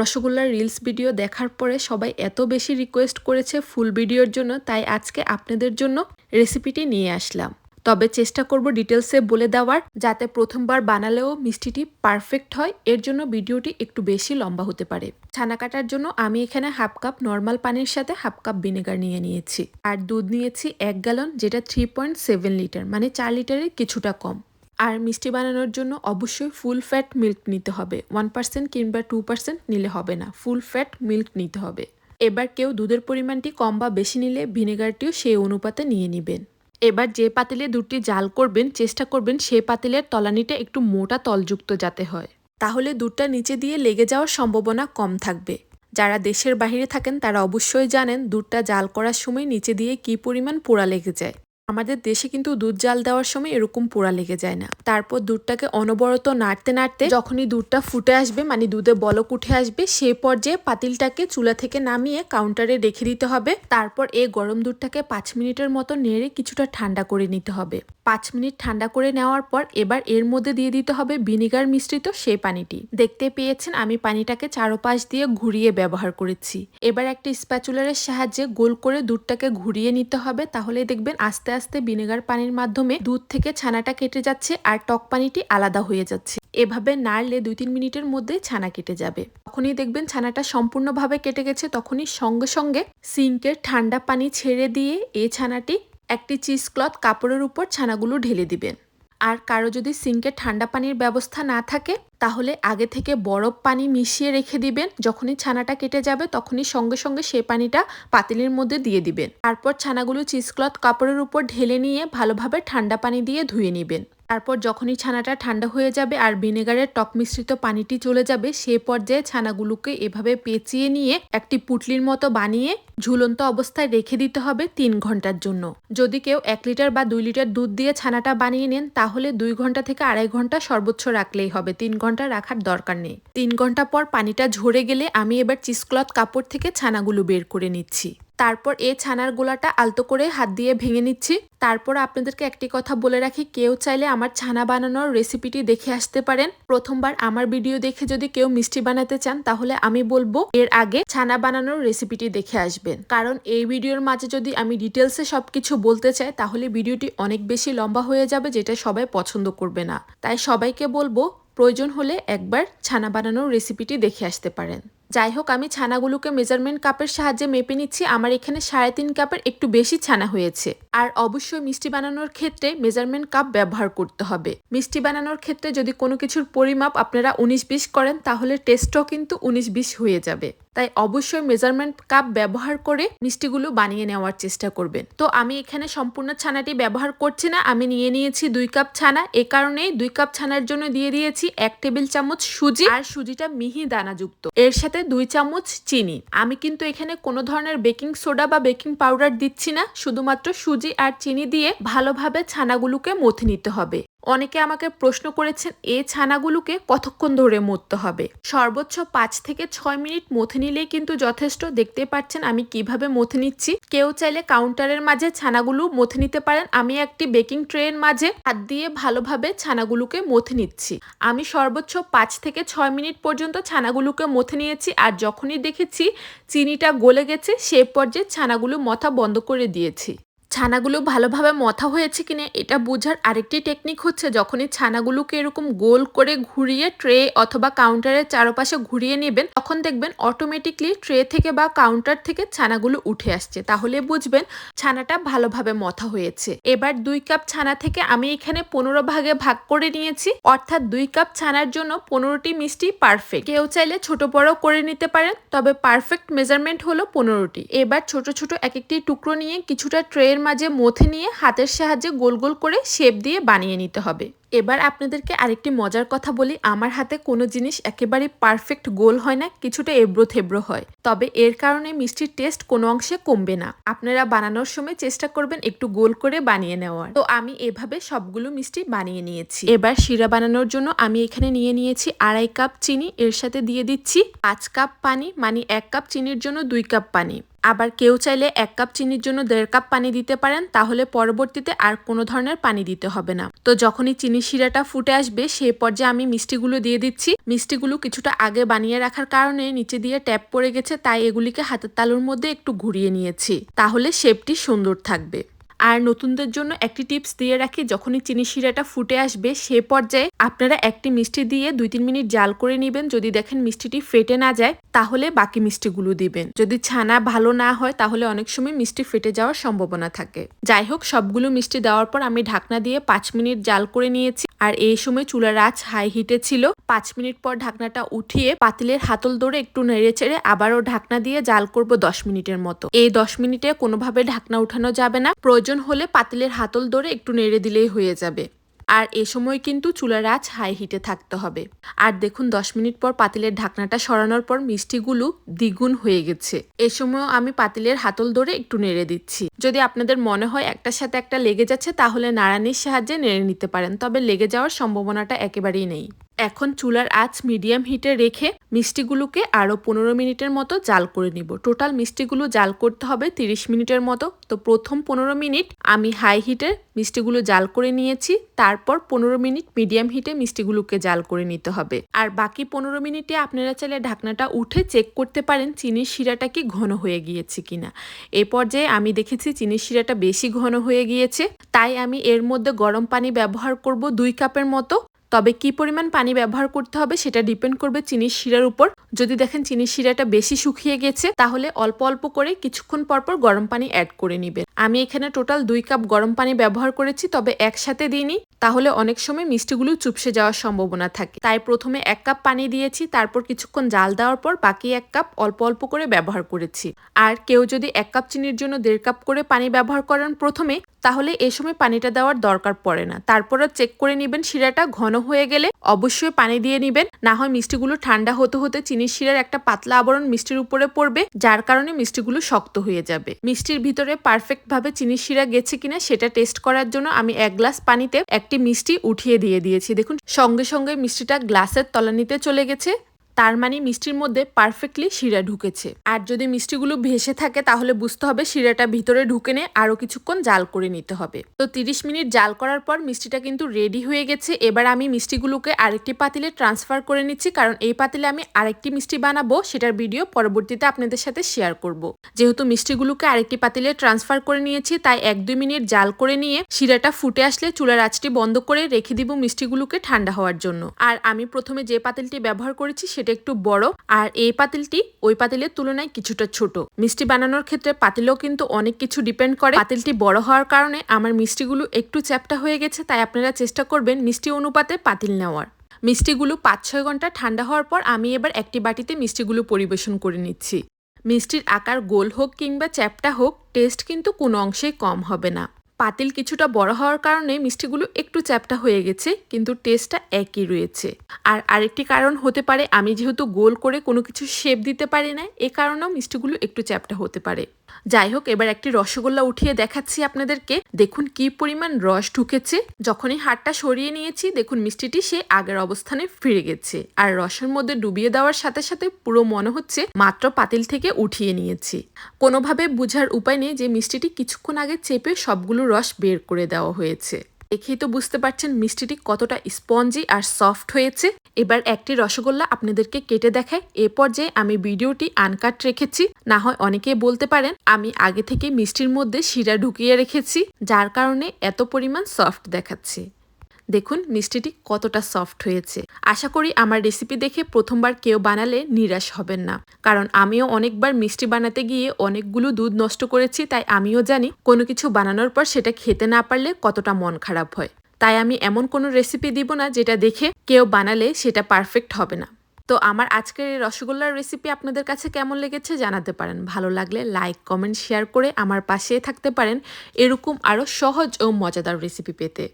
রসগোল্লার reels video দেখার পরে সবাই এত বেশি রিকোয়েস্ট করেছে ফুল ভিডিওর জন্য, তাই আজকে আপনাদের জন্য রেসিপিটি নিয়ে আসলাম। তবে চেষ্টা করব ডিটেলসে বলে দেওয়ার, যাতে প্রথমবার বানালেও মিষ্টিটি পারফেক্ট হয়, এর জন্য ভিডিওটি একটু বেশি লম্বা হতে পারে। ছানা কাটার জন্য আমি এখানে হাফ কাপ নর্মাল পানির সাথে হাফ কাপ ভিনেগার নিয়ে নিয়েছি। আর দুধ নিয়েছি এক গ্যালন যেটা থ্রি পয়েন্ট সেভেন লিটার মানে চার লিটারের কিছুটা কম। আর মিষ্টি বানানোর জন্য অবশ্যই ফুল ফ্যাট মিল্ক নিতে হবে। ওয়ান পার্সেন্ট কিংবা টু পার্সেন্ট নিলে হবে না। ফুল ফ্যাট মিল্ক নিতে হবে। এবার কেউ দুধের পরিমাণটি কম বা বেশি নিলে ভিনেগারটিও সেই অনুপাতে নিয়ে নেবেন। এবার যে পাতিলে দুধটি জাল করবেন, চেষ্টা করবেন সেই পাতিলের তলানিটা একটু মোটা তলযুক্ত যাতে হয়। তাহলে দুধটা নিচে দিয়ে লেগে যাওয়ার সম্ভাবনা কম থাকবে। যারা দেশের বাইরে থাকেন, তারা অবশ্যই জানেন দুধটা জাল করার সময় নিচে দিয়ে কি পরিমাণ পোড়া লেগে যায়। আমাদের দেশে কিন্তু দুধ জাল দেওয়ার সময় এরকম পোড়া লেগে যায় না। তারপর দুধটাকে অনবরত নাড়তে নাড়তে যখনই দুধটা ফুটে আসবে মানে দুধে বলক উঠে আসবে সেই পর্যায়ে পাতিলটাকে চুলা থেকে নামিয়ে কাউন্টারে রেখে দিতে হবে। তারপর এই গরম দুধটাকে পাঁচ মিনিটের মতো নেড়ে কিছুটা ঠান্ডা করে নিতে হবে। পাঁচ মিনিট ঠান্ডা করে নেওয়ার পর এবার এর মধ্যে দিয়ে দিতে হবে ভিনিগার মিশ্রিত সেই পানিটি। দেখতে পেয়েছেন আমি পানিটাকে চারোপাশ দিয়ে ঘুরিয়ে ব্যবহার করেছি। এবার একটা স্প্যাচুলারের সাহায্যে গোল করে দুধটাকে ঘুরিয়ে নিতে হবে। তাহলে দেখবেন আস্তে আস্তে ভিনেগার পানির মাধ্যমে দুধ থেকে ছানাটা কেটে যাচ্ছে আর টক পানিটি আলাদা হয়ে যাচ্ছে। এভাবে নাড়লে দুই তিন মিনিটের মধ্যে ছানা কেটে যাবে। তখনই দেখবেন ছানাটা সম্পূর্ণভাবে কেটে গেছে, তখনই সঙ্গে সঙ্গে সিঙ্কের ঠান্ডা পানি ছেড়ে দিয়ে এই ছানাটি একটি চিজ ক্লথ কাপড়ের উপর ছানাগুলো ঢেলে দিবেন। আর কারও যদি সিঙ্কে ঠান্ডা পানির ব্যবস্থা না থাকে তাহলে আগে থেকে বরফ পানি মিশিয়ে রেখে দিবেন। যখনই ছানাটা কেটে যাবে তখনই সঙ্গে সঙ্গে সেই পানিটা পাতিলের মধ্যে দিয়ে দিবেন। তারপর ছানাগুলো চিজ ক্লথ কাপড়ের উপর ঢেলে নিয়ে ভালোভাবে ঠান্ডা পানি দিয়ে ধুয়ে নেবেন। তারপর যখনই ছানাটা ঠান্ডা হয়ে যাবে আর ভিনেগারের টক মিশ্রিত পানিটি চলে যাবে, সে পর্যায়ে ছানাগুলোকে এভাবে পেঁচিয়ে নিয়ে একটি পুটলির মতো বানিয়ে ঝুলন্ত অবস্থায় রেখে দিতে হবে তিন ঘণ্টার জন্য। যদি কেউ এক লিটার বা দুই লিটার দুধ দিয়ে ছানাটা বানিয়ে নেন, তাহলে দুই ঘণ্টা থেকে আড়াই ঘণ্টা সর্বোচ্চ রাখলেই হবে। তিন ঘণ্টা রাখার দরকার নেই। তিন ঘণ্টা পর পানিটা ঝরে গেলে আমি এবার চিজক্লথ কাপড় থেকে ছানাগুলো বের করে নিচ্ছি। তারপর এই ছানার গোলাটা আলতো করে হাত দিয়ে ভেঙে নিচ্ছি। তারপর আপনাদেরকে একটি কথা বলে রাখি, কেউ চাইলে আমার ছানা বানানোর রেসিপিটি দেখে আসতে পারেন। প্রথমবার আমার ভিডিও দেখে যদি কেউ মিষ্টি বানাতে চান, তাহলে আমি বলব এর আগে ছানা বানানোর রেসিপিটি দেখে আসবেন। কারণ এই ভিডিওর মাঝে যদি আমি ডিটেলসে সবকিছু বলতে চাই, তাহলে ভিডিওটি অনেক বেশি লম্বা হয়ে যাবে, যেটা সবাই পছন্দ করবে না। তাই সবাইকে বলব প্রয়োজন হলে একবার ছানা বানানোর রেসিপিটি দেখে আসতে পারেন। যাই হোক আমি ছানাগুলোকে মেজারমেন্ট কাপের সাহায্যে মেপে নিচ্ছি। আমার এখানে সাড়ে তিন কাপের একটু বেশি ছানা হয়েছে। আর অবশ্যই মিষ্টি বানানোর ক্ষেত্রে মেজারমেন্ট কাপ ব্যবহার করতে হবে। মিষ্টি বানানোর ক্ষেত্রে যদি কোনো কিছুর পরিমাপ আপনারা উনিশ বিশ করেন, তাহলে টেস্টও কিন্তু উনিশ বিশ হয়ে যাবে। তাই অবশ্যই মেজারমেন্ট কাপ ব্যবহার করে মিষ্টিগুলো বানিয়ে নেওয়ার চেষ্টা করবেন। তো আমি এখানে সম্পূর্ণ ছানাটি ব্যবহার করছি না, আমি নিয়ে নিয়েছি দুই কাপ ছানা। এ কারণেই দুই কাপ ছানার জন্য দিয়ে দিয়েছি এক টেবিল চামচ সুজি আর সুজিটা মিহি দানাযুক্ত। এর সাথে দুই চামচ চিনি। আমি কিন্তু এখানে কোনো ধরনের বেকিং সোডা বা বেকিং পাউডার দিচ্ছি না, শুধুমাত্র সুজি আর চিনি দিয়ে ভালোভাবে ছানাগুলোকে মথে নিতে হবে। অনেকে আমাকে প্রশ্ন করেছেন এই ছানাগুলোকে কতক্ষণ ধরে মরতে হবে? সর্বোচ্চ পাঁচ থেকে ছয় মিনিট মথে নিলেই কিন্তু যথেষ্ট। দেখতে পাচ্ছেন আমি কীভাবে মথে নিচ্ছি। কেউ চাইলে কাউন্টারের মাঝে ছানাগুলো মথে নিতে পারেন। আমি একটি বেকিং ট্রের মাঝে হাত দিয়ে ভালোভাবে ছানাগুলোকে মথে নিচ্ছি। আমি সর্বোচ্চ পাঁচ থেকে ছয় মিনিট পর্যন্ত ছানাগুলোকে মথে নিয়েছি আর যখনই দেখেছি চিনিটা গলে গেছে, সে পর্যায়ে ছানাগুলো মথা বন্ধ করে দিয়েছি। ছানাগুলো ভালোভাবে মথা হয়েছে কিনা এটা বোঝার আরেকটি টেকনিক হচ্ছে যখনই ছানাগুলোকে এরকম গোল করে ঘুরিয়ে ট্রে অথবা কাউন্টারের চারপাশে ঘুরিয়ে নেবেন, তখন দেখবেন অটোমেটিকলি ট্রে থেকে বা কাউন্টার থেকে ছানাগুলো উঠে আসছে। তাহলে বুঝবেন ছানাটা ভালোভাবে মথা হয়েছে। এবার দুই কাপ ছানা থেকে আমি এখানে পনেরো ভাগে ভাগ করে নিয়েছি, অর্থাৎ দুই কাপ ছানার জন্য পনেরোটি মিষ্টি পারফেক্ট কেউ চাইলে ছোট বড় করে নিতে পারেন, তবে পারফেক্ট মেজারমেন্ট হলো পনেরোটি। এবার ছোট ছোট এক একটি টুকরো নিয়ে কিছুটা ট্রের মাঝে মথে নিয়ে হাতের সাহায্যে গোল গোল করে শেপ দিয়ে বানিয়ে নিতে হবে। এবার আপনাদেরকে আরেকটি মজার কথা বলি, আমার হাতে কোনো জিনিস একেবারে পারফেক্ট গোল হয় না, কিছুটা এবড়ো থেব্রো হয়। তবে এর কারণে মিষ্টির টেস্ট কোনো অংশে কমবে না। আপনারা বানানোর সময় চেষ্টা করবেন একটু গোল করে বানিয়ে নেওয়ার। তো আমি এভাবে সবগুলো মিষ্টি বানিয়ে নিয়েছি। এবার শিরা বানানোর জন্য আমি এখানে নিয়ে নিয়েছি আড়াই কাপ চিনি, এর সাথে দিয়ে দিচ্ছি পাঁচ কাপ পানি মানে এক কাপ চিনির জন্য দুই কাপ পানি। আবার কেউ চাইলে এক কাপ চিনির জন্য দেড় কাপ পানি দিতে পারেন, তাহলে পরবর্তীতে আর কোনো ধরনের পানি দিতে হবে না। তো যখনই চিনি শিরাটা ফুটে আসবে সেই পর্যায়ে আমি মিষ্টিগুলো দিয়ে দিচ্ছি। মিষ্টিগুলো কিছুটা আগে বানিয়ে রাখার কারণে নিচে দিয়ে ট্যাপ পড়ে গেছে, তাই এগুলিকে হাতের তালুর মধ্যে একটু ঘুরিয়ে নিয়েছি। তাহলে শেপটি সুন্দর থাকবে। আর নতুনদের জন্য একটি টিপস দিয়ে রাখি, যখনই চিনি শিরাটা ফুটে আসবে সে পর্যায়ে আপনারা একটি মিষ্টি দিয়ে দুই তিন মিনিট জাল করে নেবেন। যদি দেখেন মিষ্টিটি ফেটে না যায়, তাহলে বাকি মিষ্টিগুলো দিবেন। যদি ছানা ভালো না হয়, তাহলে অনেক সময় মিষ্টি ফেটে যাওয়ার সম্ভাবনা থাকে। যাই হোক, সবগুলো মিষ্টি দেওয়ার পর আমি ঢাকনা দিয়ে পাঁচ মিনিট জাল করে নিয়েছি। আর এই সময় চুলার আঁচ হাই হিটে ছিল। পাঁচ মিনিট পর ঢাকনাটা উঠিয়ে পাতিলের হাতল ধরে একটু নেড়ে চেড়ে আবারও ঢাকনা দিয়ে জাল করব দশ মিনিটের মতো। এই দশ মিনিটে কোনোভাবে ঢাকনা উঠানো যাবে না। প্রয়োজন হলে পাতিলের হাতল ধরে একটু নেড়ে দিলেই হয়ে যাবে। আর এ সময় কিন্তু চুলার আঁচ হাই হিটে থাকতে হবে। আর দেখুন, দশ মিনিট পর পাতিলের ঢাকনাটা সরানোর পর মিষ্টিগুলো দ্বিগুণ হয়ে গেছে। এ সময় আমি পাতিলের হাতল ধরে একটু নেড়ে দিচ্ছি। যদি আপনাদের মনে হয় একটার সাথে একটা লেগে যাচ্ছে, তাহলে নাড়ানির সাহায্যে নেড়ে নিতে পারেন, তবে লেগে যাওয়ার সম্ভাবনাটা একেবারেই নেই। এখন চুলার আঁচ মিডিয়াম হিটে রেখে মিষ্টিগুলোকে আরও পনেরো মিনিটের মতো জাল করে নিব। টোটাল মিষ্টিগুলো জাল করতে হবে তিরিশ মিনিটের মতো। তো প্রথম পনেরো মিনিট আমি হাই হিটে মিষ্টিগুলো জাল করে নিয়েছি। তারপর পনেরো মিনিট মিডিয়াম হিটে মিষ্টিগুলোকে জাল করে নিতে হবে। আর বাকি পনেরো মিনিটে আপনারা চাইলে ঢাকনাটা উঠে চেক করতে পারেন চিনির শিরাটা কি ঘন হয়ে গিয়েছে কিনা। এই পর্যায়ে আমি দেখেছি চিনির শিরাটা বেশি ঘন হয়ে গিয়েছে। তাই আমি এর মধ্যে গরম পানি ব্যবহার করব দুই কাপের মতো। তবে কি পরিমাণ পানি ব্যবহার করতে হবে সেটা ডিপেন্ড করবে চিনির শিরার উপর। যদি দেখেন চিনির শিরাটা বেশি শুকিয়ে গেছে, তাহলে অল্প অল্প করে কিছুক্ষণ পরপর গরম পানি অ্যাড করে নিবেন। আমি এখানে টোটাল দুই কাপ গরম পানি ব্যবহার করেছি, তবে একসাথে দিইনি। তাহলে অনেক সময় মিষ্টিগুলো চুপসে যাওয়ার সম্ভাবনা থাকে। তাই প্রথমে এক কাপ পানি দিয়েছি, তারপর কিছুক্ষণ জাল দেওয়ার পর বাকি এক কাপ অল্প অল্প করে ব্যবহার করেছি। আর কেউ যদি এক কাপ চিনির জন্য দেড় কাপ করে পানি ব্যবহার করেন প্রথমে, তাহলে এ সময় পানিটা দেওয়ার দরকার পড়ে না। তারপরে চেক করে নেবেন শিরাটা ঘন হয়ে গেলে, অবশ্যই পানি দিয়ে নেবেন। না হয় মিষ্টিগুলো ঠান্ডা হতে হতে চিনির শিরার একটা পাতলা আবরণ মিষ্টির উপরে পড়বে, যার কারণে মিষ্টিগুলো শক্ত হয়ে যাবে। মিষ্টির ভিতরে পারফেক্ট ভাবে চিনির শিরা গেছে কিনা সেটা টেস্ট করার জন্য আমি এক গ্লাস পানিতে একটি মিষ্টি উঠিয়ে দিয়ে দিয়েছি। দেখুন সঙ্গে সঙ্গে মিষ্টিটা গ্লাসের তলানিতে চলে গেছে। তার মানে মিষ্টির মধ্যে পারফেক্টলি শিরা ঢুকেছে। আর যদি মিষ্টিগুলো ভেসে থাকে, তাহলে বুঝতে হবে শিরাটা ভিতরে ঢুকে নে, আরও কিছুক্ষণ জাল করে নিতে হবে। তো তিরিশ মিনিট জাল করার পর মিষ্টিটা কিন্তু রেডি হয়ে গেছে। এবার আমি মিষ্টিগুলোকে আরেকটি পাতিলে ট্রান্সফার করে নিচ্ছি, কারণ এই পাতিলে আমি আরেকটি মিষ্টি বানাবো, সেটার ভিডিও পরবর্তীতে আপনাদের সাথে শেয়ার করব। যেহেতু মিষ্টিগুলোকে আরেকটি পাতিলে ট্রান্সফার করে নিয়েছি, তাই এক দুই মিনিট জাল করে নিয়ে শিরাটা ফুটে আসলে চুলার আঁচটি বন্ধ করে রেখে দিব মিষ্টিগুলোকে ঠান্ডা হওয়ার জন্য। আর আমি প্রথমে যে পাতিলটি ব্যবহার করেছি সেটা একটু বড় আর এই পাতিলটি ওই পাতিলের তুলনায় কিছুটা ছোট। মিষ্টি বানানোর ক্ষেত্রে পাতিলও কিন্তু অনেক কিছু ডিপেন্ড করে। পাতিলটি বড় হওয়ার কারণে আমার মিষ্টিগুলো একটু চ্যাপটা হয়ে গেছে, তাই আপনারা চেষ্টা করবেন মিষ্টি অনুপাতে পাতিল নেওয়ার। মিষ্টিগুলো পাঁচ ছয় ঘণ্টা ঠান্ডা হওয়ার পর আমি এবার একটি বাটিতে মিষ্টিগুলো পরিবেশন করে নিচ্ছি। মিষ্টির আকার গোল হোক কিংবা চ্যাপটা হোক টেস্ট কিন্তু কোনো অংশেই কম হবে না। পাতিল কিছুটা বড় হওয়ার কারণে মিষ্টিগুলো একটু চ্যাপটা হয়ে গেছে, কিন্তু টেস্টটা একই রয়েছে। আর আরেকটি কারণ হতে পারে, আমি যেহেতু গোল করে কোনো কিছু শেপ দিতে পারি না এ কারণেও মিষ্টিগুলো একটু চ্যাপটা হতে পারে। যাই হোক এবার একটি রসগোল্লা উঠিয়ে দেখাচ্ছি আপনাদেরকে। দেখুন কি পরিমাণ রস ঢুকেছে। যখনই হাড়টা সরিয়ে নিয়েছি, দেখুন মিষ্টিটি সে আগের অবস্থানে ফিরে গেছে। আর রসের মধ্যে ডুবিয়ে দেওয়ার সাথে সাথে পুরো মনে হচ্ছে মাত্র পাতিল থেকে উঠিয়ে নিয়েছি। কোনোভাবে বুঝার উপায় নেই যে মিষ্টিটি কিছুক্ষণ আগে চেপে সবগুলো রস বের করে দেওয়া হয়েছে। দেখেই তো বুঝতে পারছেন মিষ্টিটি কতটা স্পঞ্জি আর সফট হয়েছে। এবার একটি রসগোল্লা আপনাদেরকে কেটে দেখায় এ পর্যায়ে আমি ভিডিওটি আনকাট রেখেছি। না হয় অনেকে বলতে পারেন, আমি আগে থেকে মিষ্টির মধ্যে শিরা ঢুকিয়ে রেখেছি, যার কারণে এত পরিমাণ সফট দেখাচ্ছে। দেখুন মিষ্টিটি কতটা সফট হয়েছে। আশা করি আমার রেসিপি দেখে প্রথমবার কেউ বানালে নিরাশ হবেন না। কারণ আমিও অনেকবার মিষ্টি বানাতে গিয়ে অনেকগুলো দুধ নষ্ট করেছি, তাই আমিও জানি কোনো কিছু বানানোর পর সেটা খেতে না পারলে কতটা মন খারাপ হয়। তাই আমি এমন কোনো রেসিপি দিব না যেটা দেখে কেউ বানালে সেটা পারফেক্ট হবে না। তো আমার আজকের এই রসগোল্লার রেসিপি আপনাদের কাছে কেমন লেগেছে জানাতে পারেন। ভালো লাগলে লাইক কমেন্ট শেয়ার করে আমার পাশে থাকতে পারেন। এরকম আরও সহজ ও মজাদার রেসিপি পেতে।